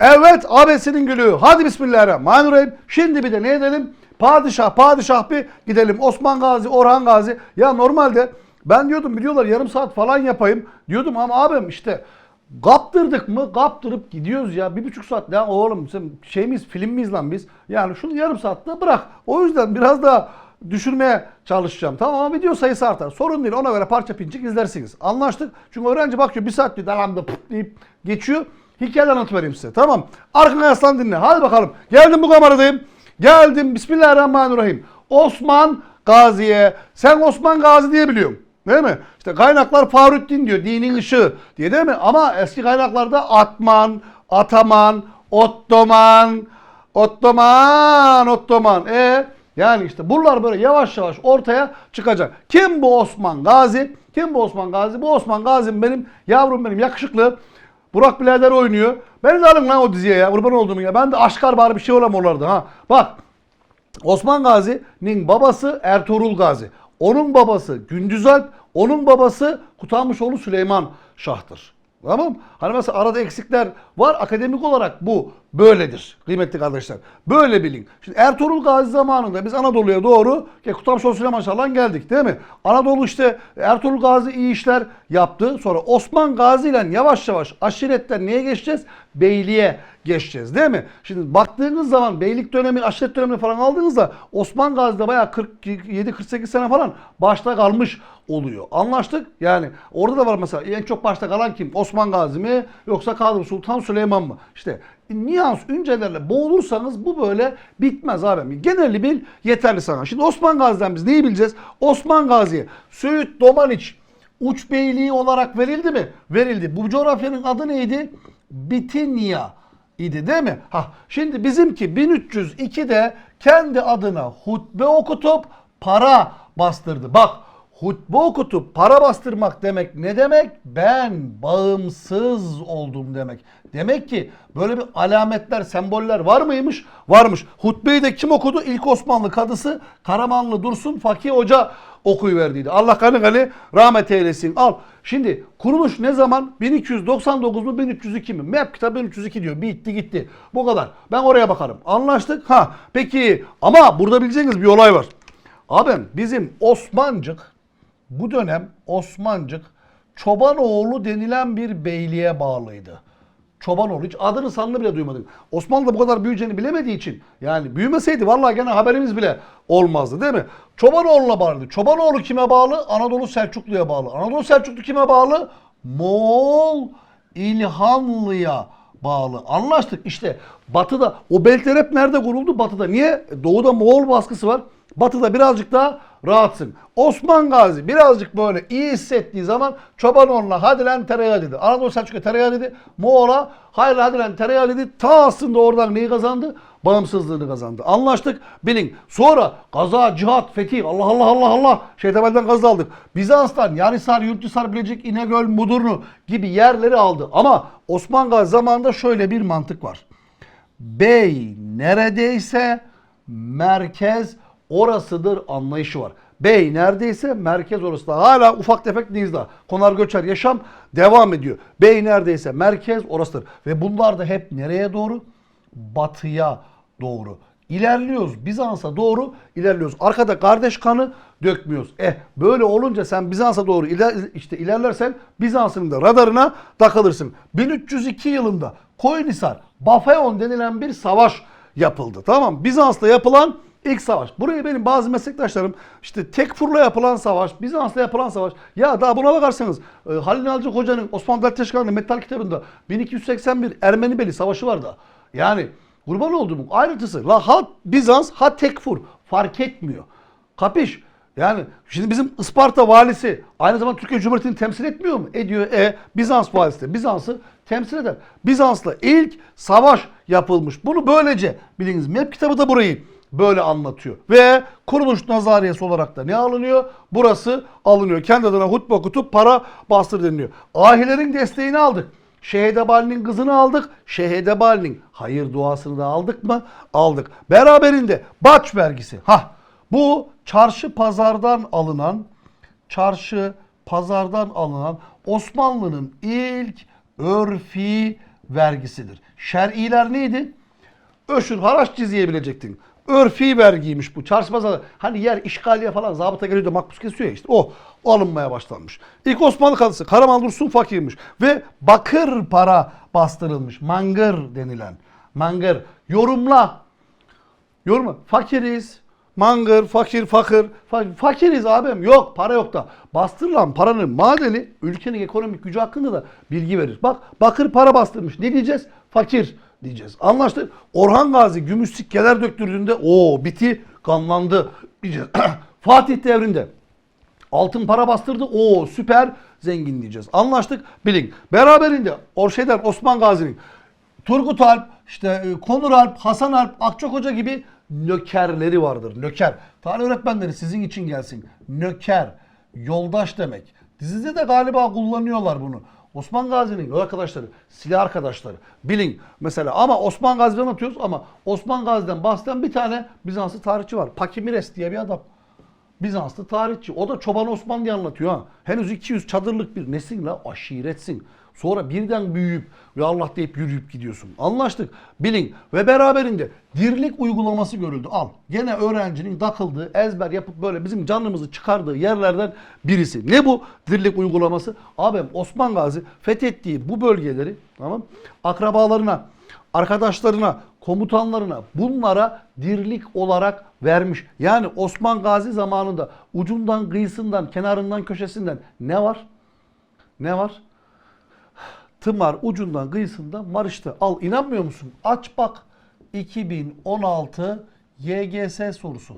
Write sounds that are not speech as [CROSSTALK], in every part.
Evet abesinin gülü. Hadi bismillahirrahmanirrahim. Şimdi bir de ne edelim? Padişah padişah bir gidelim. Osman Gazi, Orhan Gazi. Ya normalde ben diyordum biliyorlar yarım saat falan yapayım. Diyordum ama abim işte kaptırdık mı kaptırıp gidiyoruz ya. Bir buçuk saat ya oğlum sen şey miyiz film miyiz lan biz? Yani şunu yarım saatte bırak. O yüzden biraz daha düşürmeye çalışacağım. Tamam ama video sayısı artar. Sorun değil ona göre parça pinçik izlersiniz. Anlaştık. Çünkü öğrenci bakıyor bir saat pıt deyip geçiyor. Hikayeden anlatıvereyim size. Tamam. Arkana yaslan dinle. Hadi bakalım. Geldim bu kameradayım. Geldim. Bismillahirrahmanirrahim. Osman Gazi'ye. Sen Osman Gazi diye biliyorsun. Değil mi? İşte kaynaklar Fahrettin diyor. Dinin ışığı diye değil mi? Ama eski kaynaklarda Atman, Ataman, Ottoman, Ottoman, Ottoman. E yani işte bunlar böyle yavaş yavaş ortaya çıkacak. Kim bu Osman Gazi? Kim bu Osman Gazi? Bu Osman Gazi'm benim yavrum benim yakışıklı. Burak birader oynuyor. Beni de alın lan o diziye ya. Kurban olduğum ya. Ben de aşkar bari bir şey olam onlarda ha. Bak Osman Gazi'nin babası Ertuğrul Gazi. Onun babası Gündüz Alp, onun babası Kutalmışoğlu Süleyman Şah'tır. Tamam Hani mesela arada eksikler var. Akademik olarak bu böyledir kıymetli kardeşler. Böyle bilin. Şimdi Ertuğrul Gazi zamanında biz Anadolu'ya doğru ki Kutalmışoğlu Süleyman Şah'dan geldik değil mi? Anadolu işte Ertuğrul Gazi iyi işler yaptı. Sonra Osman Gazi ile yavaş yavaş aşiretten neye geçeceğiz? Beyliğe geçeceğiz değil mi? Şimdi baktığınız zaman beylik dönemi, aşiret dönemi falan aldığınızda Osman Gazi'de bayağı 47-48 sene falan başta kalmış oluyor. Anlaştık? Yani orada da var mesela en çok başta kalan kim? Osman Gazi mi yoksa Kanuni Sultan Süleyman mı? İşte nüans, üncelerle boğulursanız bu böyle bitmez abi. Geneli bil yeterli sana. Şimdi Osman Gazi'den biz neyi bileceğiz? Osman Gazi'ye Söğüt Domaniç uç beyliği olarak verildi mi? Verildi. Bu coğrafyanın adı neydi? Bitinya idi değil mi? Ha, şimdi bizimki 1302'de kendi adına hutbe okutup para bastırdı. Bak hutbe okutup para bastırmak demek ne demek? Ben bağımsız oldum demek. Demek ki böyle bir alametler, semboller var mıymış? Varmış. Hutbeyi de kim okudu? İlk Osmanlı kadısı Karamanlı Dursun Fakih Hoca okuyuverdiydi. Allah kanı kanı rahmet eylesin. Al. Şimdi kuruluş ne zaman? 1299 mu 1302 mi? MEP kitabı 1302 diyor. Bitti gitti. Bu kadar. Ben oraya bakarım. Anlaştık. Ha peki ama burada bileceğiniz bir olay var. Abim bizim Osmancık bu dönem Osmancık Çobanoğlu denilen bir beyliğe bağlıydı. Çobanoğlu hiç adını sanını bile duymadık. Osmanlı da bu kadar büyüyeceğini bilemediği için yani büyümeseydi vallahi gene haberimiz bile olmazdı değil mi? Çobanoğlu'na bağlıydı. Çobanoğlu kime bağlı? Anadolu Selçuklu'ya bağlı. Anadolu Selçuklu kime bağlı? Moğol İlhanlı'ya bağlı. Anlaştık işte batıda o beltler hep nerede kuruldu? Batıda. Niye? Doğuda Moğol baskısı var. Batıda birazcık daha rahatsın. Osman Gazi birazcık böyle iyi hissettiği zaman Çobanoğlu'na hadi lan tereyağı dedi. Anadolu Selçuk'a tereyağı dedi. Moğol'a hayır hadi lan tereyağı dedi. Ta aslında oradan neyi kazandı? Bağımsızlığını kazandı. Anlaştık. Bilin. Sonra kaza, cihat, fetih. Allah Allah Allah Allah. Şeytemel'den gazı aldık. Bizans'tan Yanisar, Yurthisar, Bilecik, İnegöl, Mudurnu gibi yerleri aldı. Ama Osman Gazi zamanında şöyle bir mantık var. Bey neredeyse merkez orasıdır anlayışı var. Bey neredeyse merkez orası da. Hala ufak tefek Nizda. Konar göçer yaşam devam ediyor. Bey neredeyse merkez orasıdır. Ve bunlar da hep nereye doğru? Batıya doğru. İlerliyoruz. Bizans'a doğru ilerliyoruz. Arkada kardeş kanı dökmüyoruz. Eh böyle olunca sen Bizans'a doğru iler, işte ilerlersen Bizans'ın da radarına takılırsın. 1302 yılında Koyunhisar, Bafeon denilen bir savaş yapıldı. Tamam Bizans'la yapılan ilk savaş. Buraya benim bazı meslektaşlarım işte Tekfur'la yapılan savaş, Bizans'la yapılan savaş. Ya daha buna bakarsanız e, Halil Nalcık Hoca'nın Osmanlı Devlet Teşkilatı'nın Metal kitabında 1281 Ermeni Beli Savaşı vardı. Yani kurban olduğum ayrıntısı. La ha Bizans ha Tekfur fark etmiyor. Kapış? Yani şimdi bizim Isparta valisi aynı zamanda Türkiye Cumhuriyeti'ni temsil etmiyor mu? Ediyor. E Bizans valisi de Bizans'ı temsil eder. Bizans'la ilk savaş yapılmış. Bunu böylece biliniz. Map kitabı da burayı böyle anlatıyor. Ve kuruluş nazariyesi olarak da ne alınıyor? Burası alınıyor. Kendi adına hutbe okutup para bastır deniliyor. Ahilerin desteğini aldık. Şehedebali'nin kızını aldık. Şehedebali'nin hayır duasını da aldık mı? Aldık. Beraberinde baç vergisi. Ha bu çarşı pazardan alınan çarşı pazardan alınan Osmanlı'nın ilk örfi vergisidir. Şer'iler neydi? Öşür haraç ciziyebilecektin. Örfi vergiymiş bu. Çarşı hani yer işgaliye falan zabıta geliyor da makbuz kesiyor ya işte o, o alınmaya başlanmış. İlk Osmanlı kadısı Karaman Dursun fakirmiş ve bakır para bastırılmış. Mangır denilen. Mangır. Yorumla. Yorumla. Fakiriz. Mangır, fakir, fakir. Fa- fakiriz abim. Yok para yok da. Bastırılan paranın madeni ülkenin ekonomik gücü hakkında da bilgi verir. Bak bakır para bastırmış. Ne diyeceğiz? Fakir diyeceğiz. Anlaştık. Orhan Gazi gümüş sikkeler döktürdüğünde o biti kanlandı diyeceğiz. [CLEARS THROAT] Fatih devrinde Altın para bastırdı. O süper zengin diyeceğiz. Anlaştık. Bilin. Beraberinde o şeyden Osman Gazi'nin Turgut Alp, işte e, Konur Alp, Hasan Alp, Akçok Hoca gibi nökerleri vardır. Nöker. Tarih öğretmenleri sizin için gelsin. Nöker. Yoldaş demek. Dizide de galiba kullanıyorlar bunu. Osman Gazi'nin yol arkadaşları, silah arkadaşları. Bilin mesela ama Osman Gazi'den anlatıyoruz ama Osman Gazi'den bahseden bir tane Bizanslı tarihçi var. Pakimires diye bir adam. Bizanslı tarihçi. O da Çoban Osman diye anlatıyor ha. Henüz 200 çadırlık bir nesin la aşiretsin. Sonra birden büyüyüp ve Allah deyip yürüyüp gidiyorsun. Anlaştık. Bilin ve beraberinde dirlik uygulaması görüldü. Al. Gene öğrencinin takıldığı, ezber yapıp böyle bizim canımızı çıkardığı yerlerden birisi. Ne bu dirlik uygulaması? Abim Osman Gazi fethettiği bu bölgeleri tamam akrabalarına, arkadaşlarına, komutanlarına bunlara dirlik olarak vermiş. Yani Osman Gazi zamanında ucundan, kıyısından, kenarından, köşesinden ne var? Ne var? Tımar ucundan, kıyısından var işte. Al inanmıyor musun? Aç bak. 2016 YGS sorusu.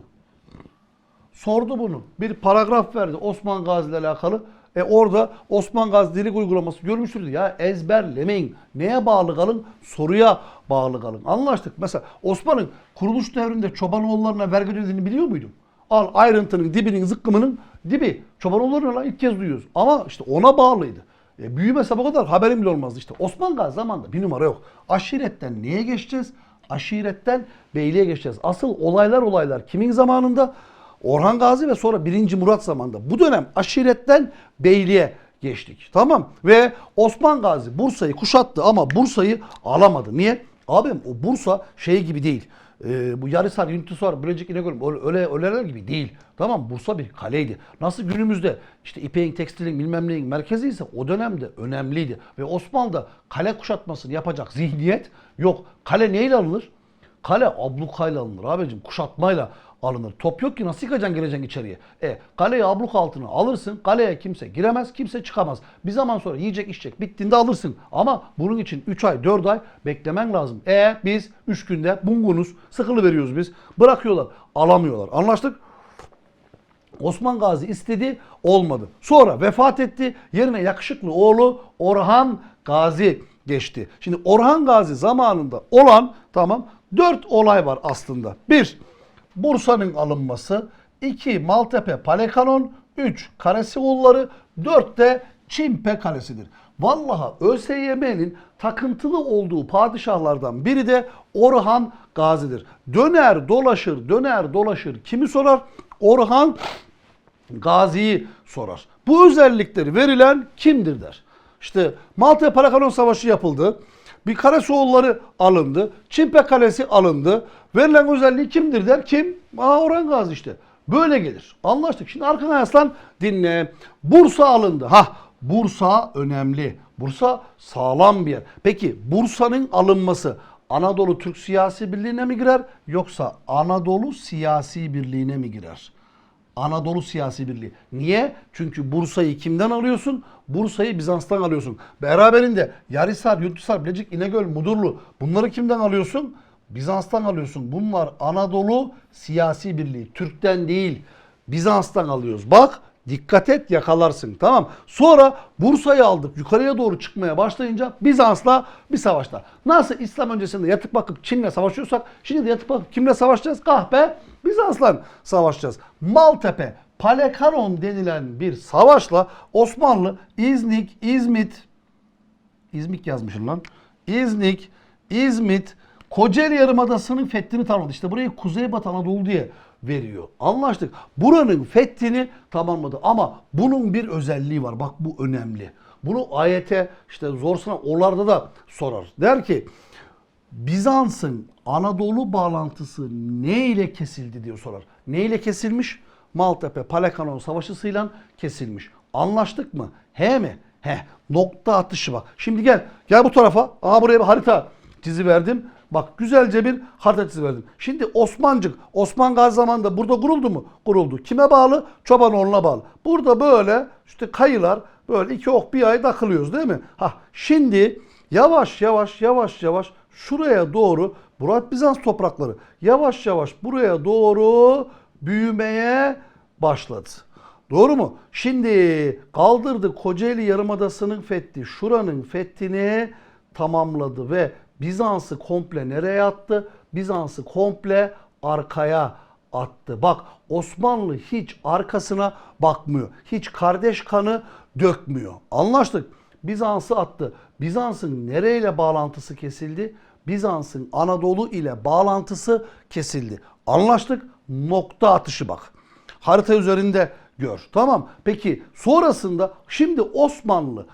Sordu bunu. Bir paragraf verdi Osman Gazi ile alakalı. E orada Osman Gazi dilik uygulaması görmüştür. Ya ezberlemeyin. Neye bağlı kalın? Soruya bağlı kalın. Anlaştık. Mesela Osman'ın kuruluş devrinde Çobanoğullarına vergi ödediğini biliyor muydun? Al ayrıntının dibinin zıkkımının dibi. Çobanoğullarına ilk kez duyuyoruz. Ama işte ona bağlıydı. E, büyümese bu kadar haberim bile olmazdı işte. Osman Gazi zamanında bir numara yok. Aşiretten neye geçeceğiz? Aşiretten beyliğe geçeceğiz. Asıl olaylar olaylar kimin zamanında? Orhan Gazi ve sonra 1. Murat zamanında. Bu dönem aşiretten beyliğe geçtik. Tamam. Ve Osman Gazi Bursa'yı kuşattı ama Bursa'yı alamadı. Niye? Abim o Bursa şey gibi değil. Ee, bu Yarısar, Yuntusar, Bilecik İnegöl öyle öyleler gibi değil. Tamam Bursa bir kaleydi. Nasıl günümüzde işte İpek'in, tekstilin bilmem neyin merkezi ise o dönemde önemliydi. Ve Osmanlı'da kale kuşatmasını yapacak zihniyet yok. Kale neyle alınır? Kale ablukayla alınır abicim. Kuşatmayla alınır. Top yok ki nasıl yıkacaksın gireceksin içeriye. E kaleyi abluk altına alırsın. Kaleye kimse giremez, kimse çıkamaz. Bir zaman sonra yiyecek içecek bittiğinde alırsın. Ama bunun için 3 ay 4 ay beklemen lazım. E biz 3 günde bungunuz sıkılı veriyoruz biz. Bırakıyorlar. Alamıyorlar. Anlaştık? Osman Gazi istedi, olmadı. Sonra vefat etti. Yerine yakışıklı oğlu Orhan Gazi geçti. Şimdi Orhan Gazi zamanında olan tamam dört olay var aslında. Bir, Bursa'nın alınması. iki Maltepe Palekanon. Üç, Karesioğulları. Dört de Çimpe Kalesi'dir. Vallahi ÖSYM'nin takıntılı olduğu padişahlardan biri de Orhan Gazi'dir. Döner dolaşır, döner dolaşır. Kimi sorar? Orhan Gazi'yi sorar. Bu özellikleri verilen kimdir der. İşte Malta Parakanon Savaşı yapıldı. Bir Karasoğulları alındı. Çimpe Kalesi alındı. Verilen özelliği kimdir der. Kim? Aa Orhan Gazi işte. Böyle gelir. Anlaştık. Şimdi arkana yaslan dinle. Bursa alındı. Ha Bursa önemli. Bursa sağlam bir yer. Peki Bursa'nın alınması Anadolu Türk Siyasi Birliği'ne mi girer yoksa Anadolu Siyasi Birliği'ne mi girer? Anadolu Siyasi Birliği. Niye? Çünkü Bursa'yı kimden alıyorsun? Bursa'yı Bizans'tan alıyorsun. Beraberinde Yarısar, Yurtdışar, Bilecik, İnegöl, Mudurlu bunları kimden alıyorsun? Bizans'tan alıyorsun. Bunlar Anadolu Siyasi Birliği. Türk'ten değil. Bizans'tan alıyoruz. Bak Dikkat et yakalarsın tamam. Sonra Bursa'yı aldık yukarıya doğru çıkmaya başlayınca Bizans'la bir savaşta. Nasıl İslam öncesinde yatıp bakıp Çin'le savaşıyorsak şimdi de yatıp bakıp kimle savaşacağız? Kahpe Bizans'la savaşacağız. Maltepe Palekanon denilen bir savaşla Osmanlı İznik, İzmit İzmit yazmışım lan. İznik, İzmit, Kocaeli Yarımadası'nın fethini tamamladı. İşte burayı Kuzeybatı Anadolu diye veriyor. Anlaştık. Buranın fethini tamamladı ama bunun bir özelliği var. Bak bu önemli. Bunu ayete işte zor sınav olarda da sorar. Der ki Bizans'ın Anadolu bağlantısı ne ile kesildi diye sorar. Ne ile kesilmiş? Maltepe Palekanon savaşısıyla kesilmiş. Anlaştık mı? He mi? He. Nokta atışı bak. Şimdi gel. Gel bu tarafa. Aha buraya bir harita çizi verdim. Bak güzelce bir harita çizi verdim. Şimdi Osmancık, Osman Gazi zamanında burada kuruldu mu? Kuruldu. Kime bağlı? Çobanoğlu'na bağlı. Burada böyle işte kayılar böyle iki ok bir ay takılıyoruz değil mi? Ha şimdi yavaş yavaş yavaş yavaş şuraya doğru Murat Bizans toprakları yavaş yavaş buraya doğru büyümeye başladı. Doğru mu? Şimdi kaldırdı Kocaeli Yarımadası'nın fethi, şuranın fethini tamamladı ve Bizans'ı komple nereye attı? Bizans'ı komple arkaya attı. Bak Osmanlı hiç arkasına bakmıyor. Hiç kardeş kanı dökmüyor. Anlaştık. Bizans'ı attı. Bizans'ın nereyle bağlantısı kesildi? Bizans'ın Anadolu ile bağlantısı kesildi. Anlaştık. Nokta atışı bak. Harita üzerinde gör. Tamam. Peki sonrasında şimdi Osmanlı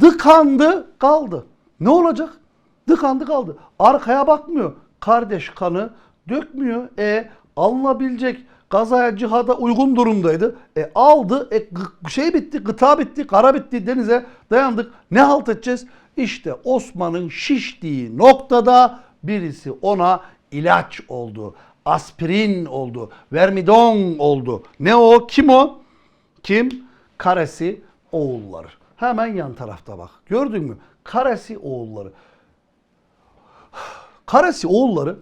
dıkandı kaldı. Ne olacak? Dıkandı kaldı. Arkaya bakmıyor. Kardeş kanı dökmüyor. E alınabilecek gazaya cihada uygun durumdaydı. E aldı. E şey bitti, gıta bitti, kara bitti, denize dayandık. Ne halt edeceğiz? İşte Osman'ın şiştiği noktada birisi ona ilaç oldu. Aspirin oldu. Vermidon oldu. Ne o? Kim o? Kim? Karesi oğulları. Hemen yan tarafta bak. Gördün mü? Karesi oğulları. Karesi oğulları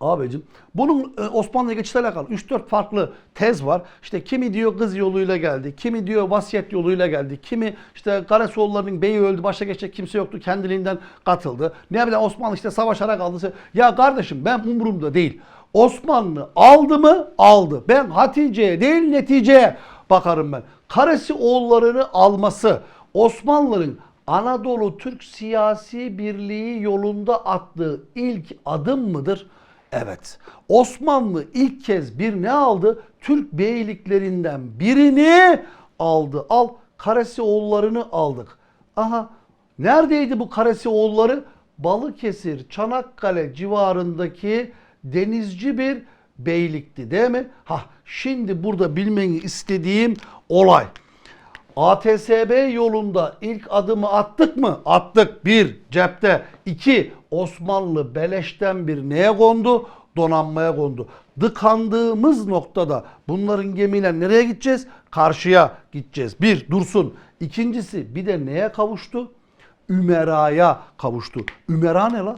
Abicim bunun e, Osmanlı'ya geçişle alakalı 3-4 farklı tez var. İşte kimi diyor kız yoluyla geldi, kimi diyor vasiyet yoluyla geldi, kimi işte Karasoğulları'nın beyi öldü, başa geçecek kimse yoktu, kendiliğinden katıldı. Ne bileyim Osmanlı işte savaşarak aldı. Ya kardeşim ben umurumda değil. Osmanlı aldı mı? Aldı. Ben Hatice'ye değil neticeye bakarım ben. Karesi oğullarını alması Osmanlı'nın Anadolu Türk siyasi birliği yolunda attığı ilk adım mıdır? Evet. Osmanlı ilk kez bir ne aldı? Türk beyliklerinden birini aldı. Al Karesi oğullarını aldık. Aha neredeydi bu Karesi oğulları? Balıkesir, Çanakkale civarındaki denizci bir beylikti değil mi? Ha şimdi burada bilmeni istediğim olay. ATSB yolunda ilk adımı attık mı? Attık. Bir, cepte. İki, Osmanlı beleşten bir neye kondu? Donanmaya kondu. Dıkandığımız noktada bunların gemiyle nereye gideceğiz? Karşıya gideceğiz. Bir, dursun. İkincisi bir de neye kavuştu? Ümera'ya kavuştu. Ümera ne la?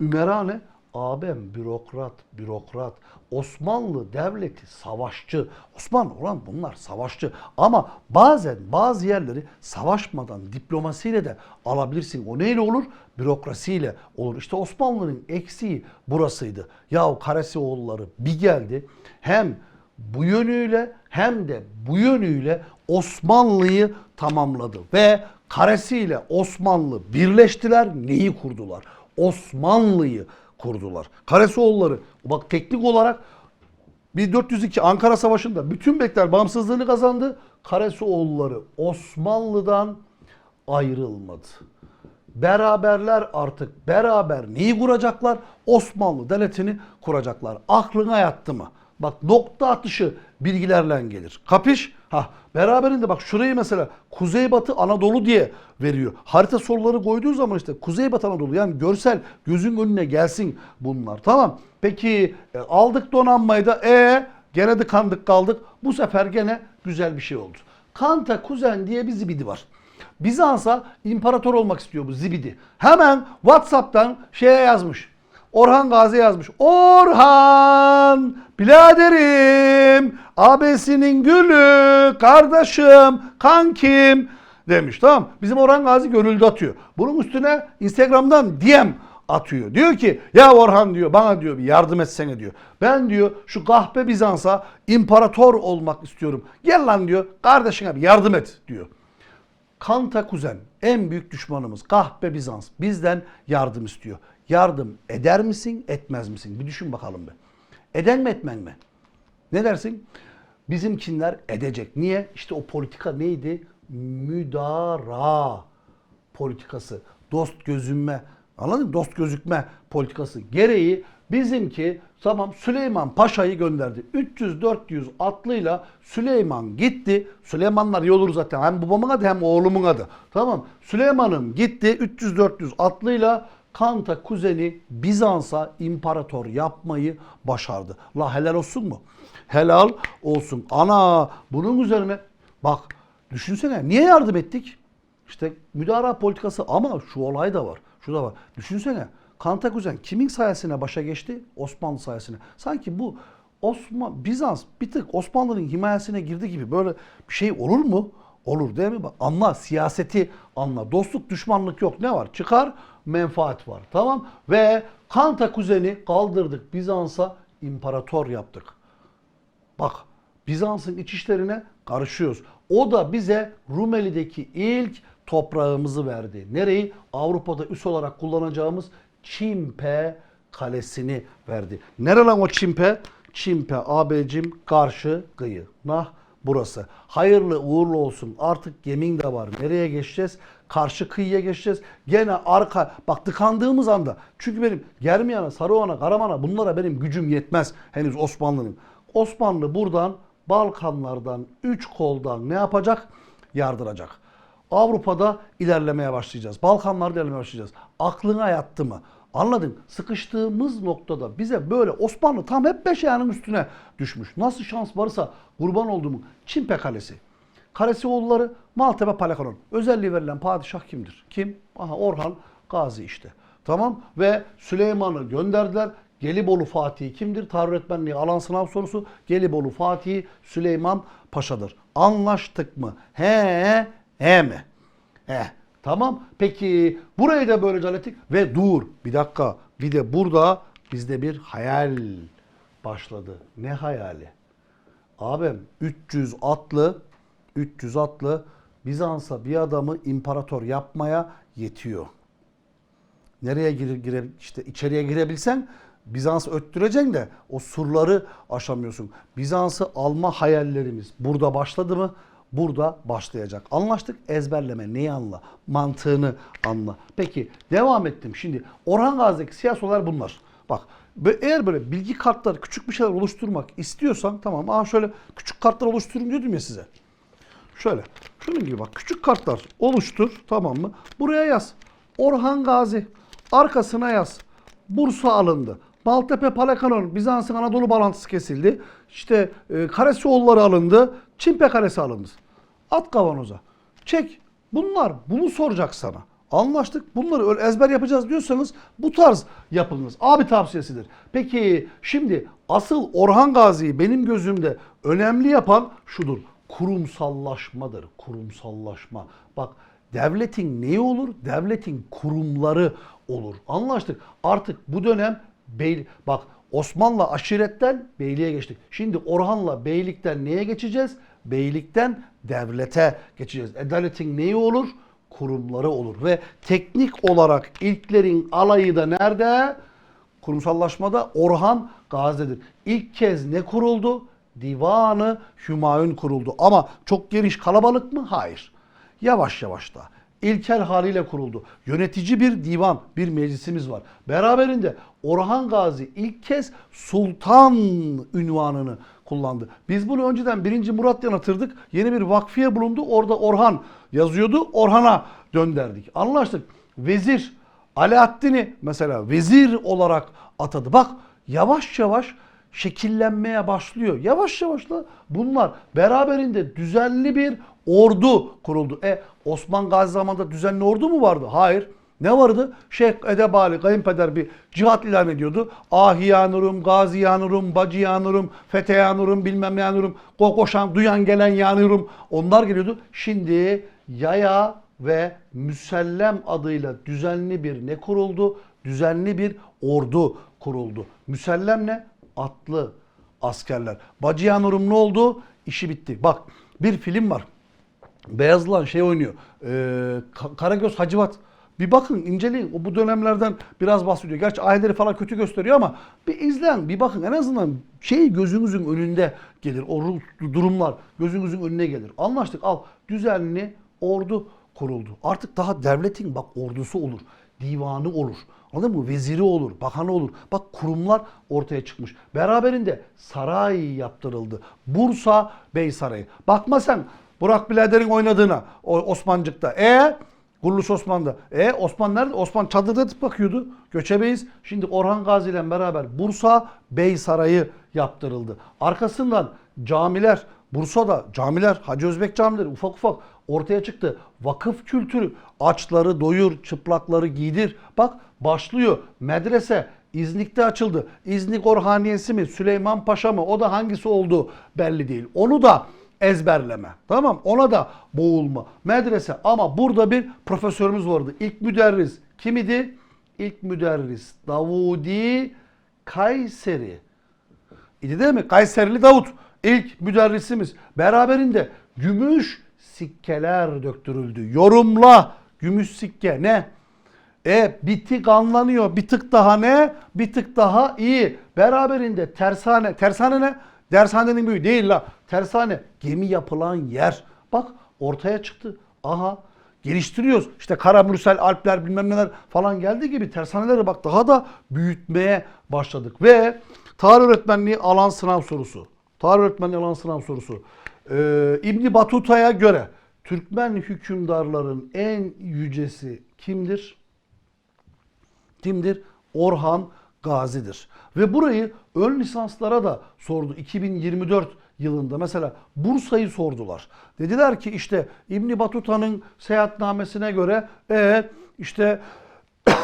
Ümera ne? Abim bürokrat, bürokrat. Osmanlı devleti savaşçı. Osmanlı olan bunlar savaşçı. Ama bazen bazı yerleri savaşmadan diplomasiyle de alabilirsin. O neyle olur? Bürokrasiyle olur. İşte Osmanlı'nın eksiği burasıydı. Yahu Karasioğulları bir geldi. Hem bu yönüyle hem de bu yönüyle Osmanlı'yı tamamladı. Ve karesiyle Osmanlı birleştiler. Neyi kurdular? Osmanlı'yı kurdular. Karesioğulları bak teknik olarak 1402 Ankara Savaşı'nda bütün Bekler bağımsızlığını kazandı. Karesioğulları Osmanlı'dan ayrılmadı. Beraberler artık beraber neyi kuracaklar? Osmanlı devletini kuracaklar. Aklına yattı mı? Bak nokta atışı bilgilerle gelir. Kapış? Ha beraberinde bak şurayı mesela Kuzeybatı Anadolu diye veriyor. Harita soruları koyduğu zaman işte Kuzeybatı Anadolu yani görsel gözün önüne gelsin bunlar. Tamam. Peki e, aldık donanmayı da e gene de kandık kaldık. Bu sefer gene güzel bir şey oldu. Kanta Kuzen diye bir zibidi var. Bizans'a imparator olmak istiyor bu zibidi. Hemen WhatsApp'tan şeye yazmış. Orhan Gazi yazmış. Orhan biraderim abesinin gülü kardeşim kankim demiş tamam. Bizim Orhan Gazi gönülde atıyor. Bunun üstüne Instagram'dan DM atıyor. Diyor ki ya Orhan diyor bana diyor bir yardım etsene diyor. Ben diyor şu kahpe Bizans'a imparator olmak istiyorum. Gel lan diyor kardeşine bir yardım et diyor. Kanta kuzen en büyük düşmanımız kahpe Bizans bizden yardım istiyor. Yardım eder misin etmez misin? Bir düşün bakalım be. Eden mi etmen mi? Ne dersin? Bizimkinler edecek. Niye? İşte o politika neydi? müdara politikası, dost gözünme, anladın mı? Dost gözükme politikası gereği bizimki tamam Süleyman Paşa'yı gönderdi. 300-400 atlıyla Süleyman gitti. Süleymanlar iyi olur zaten. Hem babamın adı hem oğlumun adı. Tamam. Süleyman'ım gitti 300-400 atlıyla Kanta kuzeni Bizans'a imparator yapmayı başardı. La helal olsun mu? Helal olsun. Ana bunun üzerine bak düşünsene niye yardım ettik? İşte müdahale politikası ama şu olay da var. Şu da var. Düşünsene Kantakuzen kimin sayesinde başa geçti? Osmanlı sayesinde. Sanki bu Osman Bizans bir tık Osmanlı'nın himayesine girdi gibi böyle bir şey olur mu? Olur değil mi? Anla siyaseti anla. Dostluk düşmanlık yok. Ne var? Çıkar menfaat var. Tamam? Ve Kanta kuzeni kaldırdık Bizans'a imparator yaptık. Bak Bizans'ın iç işlerine karışıyoruz. O da bize Rumeli'deki ilk toprağımızı verdi. Nereyi? Avrupa'da üs olarak kullanacağımız Çimpe kalesini verdi. Nere lan o Çimpe? Çimpe abicim karşı kıyı. Nah burası. Hayırlı uğurlu olsun. Artık gemin de var. Nereye geçeceğiz? Karşı kıyıya geçeceğiz. Gene arka bak tıkandığımız anda. Çünkü benim Germiyan'a, Saruhan'a, Karaman'a bunlara benim gücüm yetmez. Henüz Osmanlı'nın. Osmanlı buradan Balkanlardan, üç koldan ne yapacak? Yardıracak. Avrupa'da ilerlemeye başlayacağız. Balkanlarda ilerlemeye başlayacağız. Aklına yattı mı? Anladın? Sıkıştığımız noktada bize böyle Osmanlı tam hep beş ayağının üstüne düşmüş. Nasıl şans varsa kurban olduğumu Çimpe Kalesi. Karesi oğulları Maltepe Palekanon. Özelliği verilen padişah kimdir? Kim? Aha Orhan Gazi işte. Tamam ve Süleyman'ı gönderdiler. Gelibolu Fatih kimdir? Tarih öğretmenliği alan sınav sorusu. Gelibolu Fatih Süleyman Paşa'dır. Anlaştık mı? He, he mi? He. Tamam. Peki burayı da böylece hallettik. Ve dur bir dakika. Bir de burada bizde bir hayal başladı. Ne hayali? Abim 300 atlı 300 atlı Bizans'a bir adamı imparator yapmaya yetiyor. Nereye girer, gire, işte içeriye girebilsen Bizans'ı öttüreceksin de o surları aşamıyorsun. Bizans'ı alma hayallerimiz burada başladı mı? Burada başlayacak. Anlaştık ezberleme neyi anla? Mantığını anla. Peki devam ettim. Şimdi Orhan Gazi'deki siyasi olaylar bunlar. Bak eğer böyle bilgi kartları küçük bir şeyler oluşturmak istiyorsan tamam. Aa şöyle küçük kartlar oluşturun diyordum ya size. Şöyle. Şunun gibi bak küçük kartlar oluştur tamam mı? Buraya yaz. Orhan Gazi. Arkasına yaz. Bursa alındı. Maltepe Palekanon Bizans'ın Anadolu bağlantısı kesildi. İşte e, Karesioğulları alındı. Çimpe Kalesi alındı. At kavanoza. Çek. Bunlar bunu soracak sana. Anlaştık. Bunları öyle ezber yapacağız diyorsanız bu tarz yapınız. Abi tavsiyesidir. Peki şimdi asıl Orhan Gazi'yi benim gözümde önemli yapan şudur. Kurumsallaşmadır. Kurumsallaşma. Bak devletin neyi olur? Devletin kurumları olur. Anlaştık. Artık bu dönem bey bak Osmanlı aşiretten beyliğe geçtik. Şimdi Orhan'la beylikten neye geçeceğiz? Beylikten devlete geçeceğiz. Devletin neyi olur? Kurumları olur. Ve teknik olarak ilklerin alayı da nerede? Kurumsallaşmada Orhan Gazi'dir. İlk kez ne kuruldu? Divanı Hümayun kuruldu. Ama çok geniş kalabalık mı? Hayır. Yavaş yavaş da ilkel haliyle kuruldu. Yönetici bir divan, bir meclisimiz var. Beraberinde Orhan Gazi ilk kez sultan ünvanını kullandı. Biz bunu önceden 1. Murat yanatırdık. Yeni bir vakfiye bulundu. Orada Orhan yazıyordu. Orhan'a dönderdik. Anlaştık. Vezir Alaaddin'i mesela vezir olarak atadı. Bak yavaş yavaş şekillenmeye başlıyor. Yavaş yavaş da bunlar beraberinde düzenli bir ordu kuruldu. E Osman Gazi zamanında düzenli ordu mu vardı? Hayır. Ne vardı? Şeyh Edebali, kayınpeder bir cihat ilan ediyordu. Ahiyanurum, Gazi yanurum, Bacı yanurum, Fete yanurum, bilmem yanurum, koşan, duyan gelen yanurum. Onlar geliyordu. Şimdi yaya ve müsellem adıyla düzenli bir ne kuruldu? Düzenli bir ordu kuruldu. Müsellem ne? Atlı askerler. Bacı yanurum ne oldu? İşi bitti. Bak bir film var. Beyazlılan şey oynuyor. Ee, Ka- Karagöz Hacivat Bir bakın inceleyin. O bu dönemlerden biraz bahsediyor. Gerçi ayetleri falan kötü gösteriyor ama bir izleyin, bir bakın. En azından şey gözünüzün önünde gelir. O ru- durumlar gözünüzün önüne gelir. Anlaştık al düzenli ordu kuruldu. Artık daha devletin bak ordusu olur. Divanı olur. Anladın mı? Veziri olur, bakanı olur. Bak kurumlar ortaya çıkmış. Beraberinde saray yaptırıldı. Bursa Bey Sarayı. Bakma sen Burak Bilader'in oynadığına Osmancık'ta. E Kuruluş Osman'da. E Osman nerede? Osman çadırda tıp bakıyordu. Göçebeyiz. Şimdi Orhan Gazi ile beraber Bursa Bey Sarayı yaptırıldı. Arkasından camiler, Bursa'da camiler, Hacı Özbek camileri ufak ufak ortaya çıktı. Vakıf kültürü, açları doyur, çıplakları giydir. Bak başlıyor. Medrese İznik'te açıldı. İznik Orhaniyesi mi, Süleyman Paşa mı? O da hangisi olduğu belli değil. Onu da ezberleme. Tamam Ona da boğulma. Medrese ama burada bir profesörümüz vardı. İlk müderris kim idi? İlk müderris Davudi Kayseri. İdi değil mi? Kayserili Davut. İlk müderrisimiz. Beraberinde gümüş sikkeler döktürüldü. Yorumla. Gümüş sikke ne? E bir tık anlanıyor. Bir tık daha ne? Bir tık daha iyi. Beraberinde tersane. Tersane ne? Dershanenin büyüğü değil la. Tersane. Gemi yapılan yer. Bak ortaya çıktı. Aha geliştiriyoruz. İşte Karamürsel, Alpler bilmem neler falan geldiği gibi tersaneleri bak daha da büyütmeye başladık. Ve tarih öğretmenliği alan sınav sorusu. Tarih öğretmenliği alan sınav sorusu. Ee, İbni Batuta'ya göre Türkmen hükümdarların en yücesi kimdir? Kimdir? Orhan Gazi'dir. Ve burayı ön lisanslara da sordu. 2024 yılında mesela Bursa'yı sordular. Dediler ki işte İbni Batuta'nın seyahatnamesine göre e işte [COUGHS]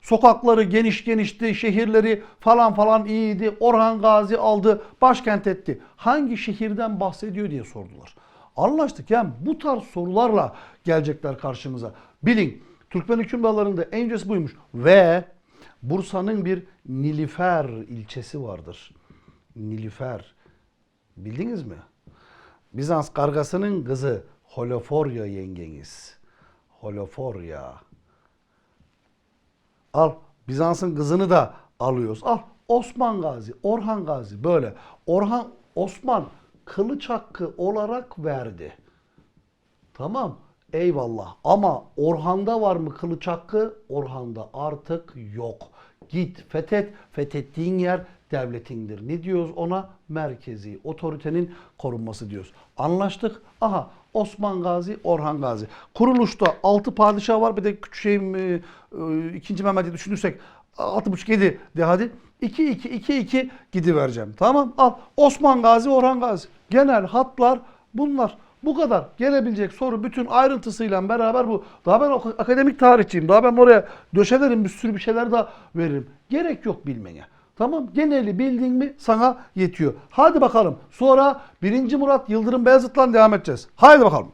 sokakları geniş genişti, şehirleri falan falan iyiydi. Orhan Gazi aldı, başkent etti. Hangi şehirden bahsediyor diye sordular. Anlaştık yani bu tarz sorularla gelecekler karşımıza. Bilin Türkmen hükümdarlarında en öncesi buymuş. Ve Bursa'nın bir Nilüfer ilçesi vardır. Nilüfer. Bildiniz mi? Bizans kargasının kızı Holoforya yengeniz. Holoforya. Al Bizans'ın kızını da alıyoruz. Al Osman Gazi, Orhan Gazi böyle. Orhan Osman kılıç hakkı olarak verdi. Tamam. Eyvallah. Ama Orhan'da var mı kılıç hakkı? Orhan'da artık yok. Git fethet. Fethettiğin yer devletindir. Ne diyoruz ona? Merkezi otoritenin korunması diyoruz. Anlaştık. Aha Osman Gazi, Orhan Gazi. Kuruluşta 6 padişah var. Bir de küçük şeyim, e, e, ikinci Mehmet'i düşünürsek 6,5-7 de hadi. 2-2-2-2 gidivereceğim. Tamam al. Osman Gazi, Orhan Gazi. Genel hatlar bunlar. Bu kadar. Gelebilecek soru bütün ayrıntısıyla beraber bu. Daha ben ak- akademik tarihçiyim. Daha ben oraya döşelerim bir sürü bir şeyler daha veririm. Gerek yok bilmeye. Tamam geneli bildiğin mi sana yetiyor. Hadi bakalım. Sonra 1. Murat Yıldırım Beyazıt'la devam edeceğiz. Haydi bakalım.